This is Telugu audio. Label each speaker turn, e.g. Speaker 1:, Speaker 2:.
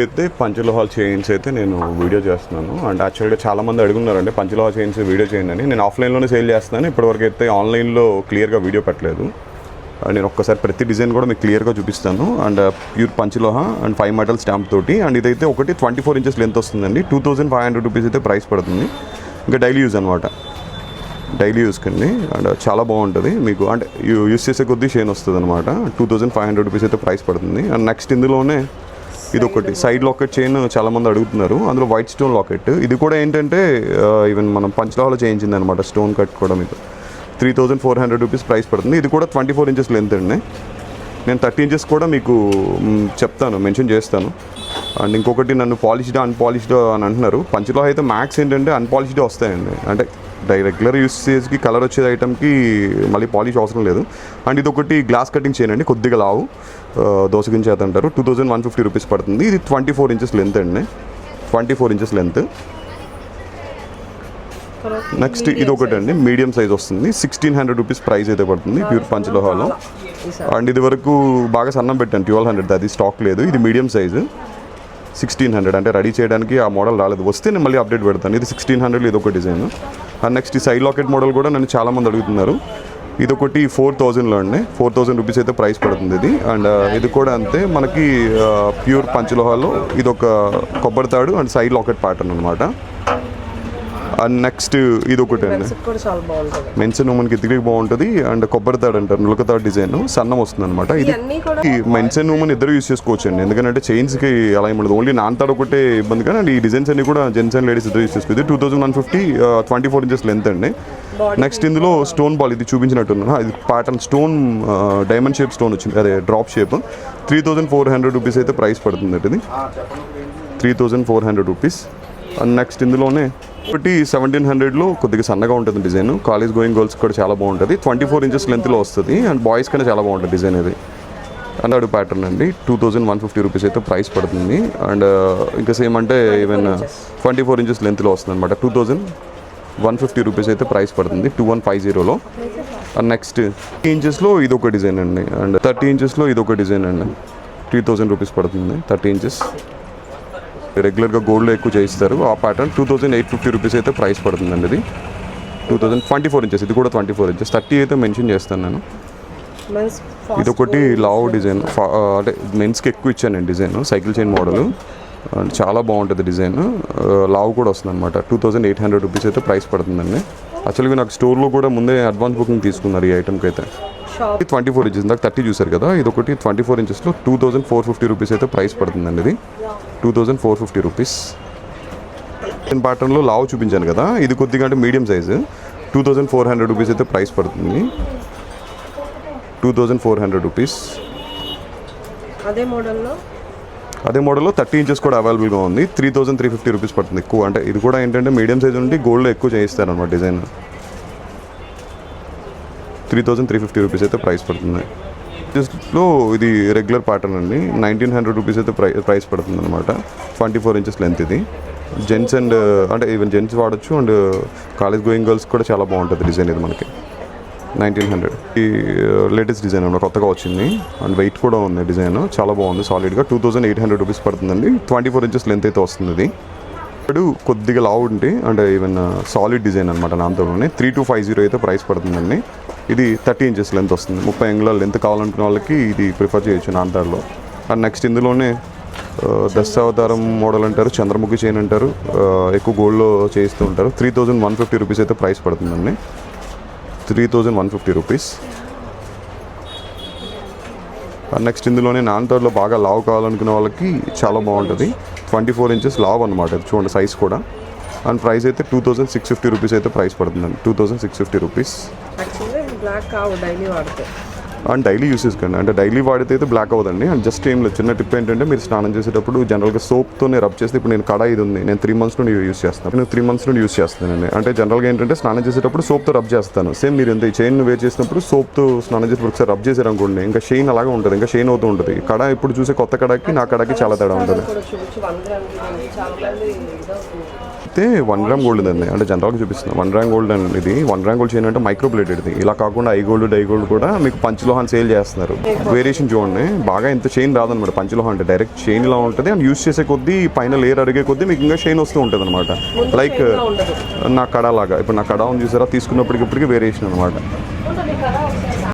Speaker 1: అయితే పంచలోహాల్ చైన్స్ అయితే నేను వీడియో చేస్తున్నాను. అండ్ యాక్చువల్గా చాలామంది అడుగున్నారంటే పంచలోహాల్ చైన్స్ వీడియో చేయండి అని. నేను ఆఫ్లైన్లోనే సేల్ చేస్తున్నాను. ఇప్పటివరకు అయితే ఆన్లైన్లో క్లియర్గా వీడియో పెట్టలేదు. అండ్ నేను ఒక్కసారి ప్రతి డిజైన్ కూడా మీకు క్లియర్గా చూపిస్తాను. అండ్ ప్యూర్ పంచలోహ అండ్ ఫైవ్ మెటల్ స్టాంప్ తోటి. అండ్ ఇదైతే ఒకటి ట్వంటీ ఫోర్ ఇంచెస్ లెంత్ వస్తుందండి. Two thousand five hundred rupees అయితే ప్రైస్ పడుతుంది. ఇంకా డైలీ యూజ్ అనమాట డైలీ యూస్కి అండి అండ్ చాలా బాగుంటుంది మీకు. అంటే యూస్ చేసే కొద్దీ షేన్ వస్తుంది అనమాట two thousand five hundred rupees అయితే ప్రైస్ పడుతుంది. అండ్ నెక్స్ట్ ఇందులోనే ఇది ఒకటి సైడ్ లాకెట్ చైన్ చాలా మంది అడుగుతున్నారు. అందులో వైట్ స్టోన్ లాకెట్ ఇది కూడా ఏంటంటే uh, ఈవెన్ మనం పంచలాహలో చేయించింది అనమాట స్టోన్ కట్ కూడా మీకు. Three thousand four hundred rupees price పడుతుంది. ఇది కూడా ట్వంటీ ఫోర్ ఇంచెస్ లెంత్ అండి. నేను థర్టీ ఇంచెస్ కూడా మీకు చెప్తాను మెన్షన్ చేస్తాను. అండ్ ఇంకొకటి నన్ను పాలిష్డ్ అన్పాలిష్డ్ అని అంటున్నారు. పంచలో అయితే మ్యాక్స్ ఏంటంటే అన్పాలిష్డ్ వస్తాయండి. అంటే రెగ్యులర్ యూసేజ్కి కలర్ వచ్చే ఐటమ్కి మళ్ళీ పాలిష్ అవసరం లేదు. అండ్ ఇది ఒకటి గ్లాస్ కటింగ్ చేయండి కొద్దిగా లావు. దోసగించి చేత అంటారు. Two thousand one fifty rupees పడుతుంది. ఇది ట్వంటీ ఫోర్ ఇంచెస్ లెంత్ అండి. Twenty four inches length next ఇది ఒకటి అండి మీడియం సైజ్ వస్తుంది. సిక్స్టీన్ హండ్రెడ్ రూపీస్ ప్రైస్ అయితే పడుతుంది ప్యూర్ పంచలోహాలో అండ్ ఇది వరకు బాగా సన్నం పెట్టాను ట్వెల్వ్ హండ్రెడ్ అది స్టాక్ లేదు. ఇది మీడియం సైజు సిక్స్టీన్ హండ్రెడ్ అంటే రెడీ చేయడానికి ఆ మోడల్ రాలేదు. వస్తే నేను మళ్ళీ అప్డేట్ పెడతాను. ఇది సిక్స్టీన్ హండ్రెడ్ ఇది ఒక డిజైన్ అండ్ నెక్స్ట్ ఈ సైడ్ లాకెట్ మోడల్ కూడా నన్ను చాలామంది అడుగుతున్నారు. ఇది ఒకటి ఫోర్ థౌజండ్లో అండి. ఫోర్ థౌజండ్ రూపీస్ అయితే ప్రైస్ పడుతుంది ఇది. అండ్ ఇది కూడా అంతే. మనకి ప్యూర్ పంచలోహాలో ఇది ఒక కొబ్బరి తాడు అండ్ సైడ్ లాకెట్ ప్యాటర్న్ అనమాట నెక్స్ట్ ఇది ఒకటి అండి. మెన్స్ ఉమెన్కి ఇద్దరికి బాగుంటుంది అండ్ కొబ్బరి తాడు అంటారు నులకతాడు డిజైన్ సన్నం వస్తుంది అనమాట ఇది మెన్స్ అండ్ ఉమెన్ ఇద్దరు యూస్ చేసుకోవచ్చు అండి ఎందుకంటే చైన్స్కి అలా ఏమి ఓన్లీ నాన్ తాడు ఒకటే ఇబ్బంది కానీ అండ్ ఈ డిజైన్స్ అన్ని కూడా జెంట్స్ అండ్ లేడీస్ ఇద్దరు యూస్ చేసుకోవచ్చు. Two thousand one fifty twenty four inches length అండి. నెక్స్ట్ ఇందులో స్టోన్ బాల్ ఇది చూపించినట్టున్నాను. ఇది pattern stone diamond shape stone వచ్చింది. అదే drop shape three thousand four hundred rupees అయితే ప్రైస్ పడుతుంది ఇది. Three thousand four hundred rupees and next ఇందులోనే ఒకటి సెవెంటీన్ హండ్రెడ్లో కొద్దిగా సన్నగా ఉంటుంది డిజైన్. కాలేజ్ గోయింగ్ గర్ల్స్ కూడా చాలా బాగుంటుంది. ట్వంటీ ఫోర్ ఇంచెస్ లెంత్లో వస్తుంది. అండ్ బాయ్స్ కన్నా చాలా బాగుంటుంది డిజైన్ ఇది. అండ్ అడు ప్యాటర్న్ అండి. Two thousand one fifty rupees అయితే ప్రైస్ పడుతుంది. అండ్ ఇంకా సేమ్ అంటే ఈవెన్ ట్వంటీ ఫోర్ ఇంచెస్ లెంత్లో వస్తుంది అనమాట two thousand one fifty rupees అయితే ప్రైస్ పడుతుంది. టూ వన్ ఫైవ్ జీరోలో అండ్ నెక్స్ట్ ఇంచెస్లో ఇది ఒక డిజైన్ అండి. అండ్ థర్టీ ఇంచెస్లో ఇది ఒక డిజైన్ అండి. త్రీ థౌజండ్ రూపీస్ పడుతుంది. థర్టీ ఇంచెస్ రెగ్యులర్గా గోల్డ్లో ఎక్కువ చేయిస్తారు. ఆ pattern two thousand eight fifty rupees అయితే ప్రైస్ పడుతుందండి ఇది. Two thousand twenty four inches ఇది కూడా ట్వంటీ ఫోర్ ఇంచెస్ థర్టీ అయితే మెన్షన్ చేస్తాను నేను. ఇది ఒకటి లావ్ డిజైన్. అంటే మెన్స్కి ఎక్కువ ఇచ్చాను నేను డిజైన్. Cycle chain model. చాలా బాగుంటుంది డిజైన్. లావ్ కూడా వస్తుంది అనమాట two thousand eight hundred rupees అయితే ప్రైస్ పడుతుందండి. యాక్చువల్గా నాకు స్టోర్లో కూడా ముందే అడ్వాన్స్ బుకింగ్ తీసుకున్నారు ఈ ఐటమ్కి అయితే. ట్వంటీ ఫోర్ ఇంచెస్ ఇందాక థర్టీ చూసారు కదా ఇది ఒకటి twenty four ఇంచెస్లో two thousand four fifty rupees అయితే ప్రైస్ పడుతుందండి ఇది. Two thousand four fifty rupees ప్యాటర్న్లో లావ్ చూపించాను కదా ఇది కొద్దిగా అంటే medium size two thousand four hundred rupees అయితే ప్రైస్ పడుతుంది. Two thousand four hundred rupees
Speaker 2: అదే మోడల్లో
Speaker 1: అదే మోడల్లో థర్టీ ఇంచెస్ కూడా అవైలబుల్గా ఉంది. Three thousand three fifty rupees పడుతుంది. ఎక్కువ అంటే ఇది కూడా ఏంటంటే మీడియం సైజ్ ఉండి గోల్డ్లో ఎక్కువ చేయిస్తారు అనమాట design. Three thousand three fifty rupees అయితే ప్రైస్ పడుతుంది. జస్ట్లో ఇది రెగ్యులర్ ప్యాటర్న్ అండి. నైన్టీన్ హండ్రెడ్ రూపీస్ అయితే ప్రై ప్రైస్ పడుతుంది అనమాట ట్వంటీ ఫోర్ ఇంచెస్ లెంత్ ఇది. జెంట్స్ అండ్ అంటే ఈవెన్ జెంట్స్ వాడచ్చు అండ్ కాలేజ్ గోయింగ్ గర్ల్స్ కూడా చాలా బాగుంటుంది డిజైన్ ఇది మనకి. Nineteen hundred. ఈ లేటెస్ట్ డిజైన్ అన్నమాట కొత్తగా వచ్చింది? అండ్ వెయిట్ కూడా ఉంది డిజైన్. చాలా బాగుంది సాలిడ్గా two thousand eight hundred rupees పడుతుందండి. ట్వంటీ ఫోర్ ఇంచెస్ లెంత్ అయితే వస్తుంది ఇది. ఇప్పుడు కొద్దిగా లావు ఉంటే అంటే ఈవెన్ సాలిడ్ డిజైన్ అనమాట నాంతోనే త్రీ టు ఫైవ్ జీరో అయితే ప్రైస్ పడుతుందండి. ఇది థర్టీ ఇంచెస్ లెంత్ వస్తుంది. ముప్పై అంగుళాల లెంత్ కావాలనుకున్న వాళ్ళకి ఇది ప్రిఫర్ చేయొచ్చు నాంతార్లో అండ్ నెక్స్ట్ ఇందులోనే uh, దశావతారం మోడల్ అంటారు చంద్రముఖి చైన్ అంటారు uh, ఎక్కువ గోల్డ్లో చేయిస్తూ ఉంటారు. Three thousand one fifty rupees అయితే ప్రైస్ పడుతుందండి. Three thousand one fifty rupees. Next ఇందులోనే నాన్టర్లో బాగా లావ్ కావాలనుకునే వాళ్ళకి చాలా బాగుంటుంది. ట్వంటీ ఫోర్ ఇంచెస్ లావ్ అనమాట చూడండి సైజ్ కూడా. అండ్ ప్రైస్ అయితే two thousand six fifty rupees అయితే ప్రైస్ పడుతుందండి two thousand six fifty rupees.
Speaker 2: Black కావు డైలీ వాడితే.
Speaker 1: అండ్ డైలీ యూసెస్ కండి. అంటే డైలీ వాడితే అయితే బ్లాక్ అవ్వదండి. అండ్ జస్ట్ ఏం లేదు చిన్న టిప్ ఏంటంటే మీరు స్నానం చేసేటప్పుడు జనరల్గా సోప్తోనే రబ్ చేస్తే ఇప్పుడు నేను కడాయి ఇది ఉంది. నేను త్రీ మంత్స్ నుండి యూస్ చేస్తాను. నేను త్రీ మంత్స్ నుండి యూస్ చేస్తానండి. అంటే జనరల్గా ఏంటంటే స్నానం చేసేటప్పుడు సోప్తో రబ్ చేస్తాను. సేమ్ మీరు ఎంత చైన్ వేర్ చేసినప్పుడు సోప్తో స్నానం చేసి ఒకసారి రబ్ చేశారనుకోండి ఇంకా షైన్ అలాగే ఉంటుంది ఇంకా షైన్ అవుతూ ఉంటుంది. కడా ఇప్పుడు చూసే కొత్త కడాకి నా కడాకి చాలా తేడా ఉంటుంది. అయితే వన్ గ్రామ్ గోల్డ్ అండి అంటే జనరల్గా చూపిస్తున్నాను వన్ గ్రామ్ గోల్డ్ అండి ఇది. వన్ గ్రామ్ గోల్డ్ చైన్ అంటే మైక్రో ప్లేటెడ్ ఇది ఇలా కాకుండా ఐ గోల్డ్ డై గోల్డ్ కూడా మీకు పంచలోహాన్ సేల్ చేస్తున్నారు. వేరియేషన్ చూడండి. బాగా ఇంత చైన్ రాదనమాట పంచలోహం అంటే. డైరెక్ట్ చైన్ ఇలా ఉంటుంది అండ్ యూస్ చేసే కొద్దీ పైన లేయర్ అడిగే కొద్దీ మీకు ఇంకా చైన్ వస్తూ ఉంటుంది అనమాట లైక్ నా కడ లాగా. ఇప్పుడు నా కడ ఉంది చూసారా? తీసుకున్నప్పటికి ఇప్పటికి వేరియేషన్ అనమాట.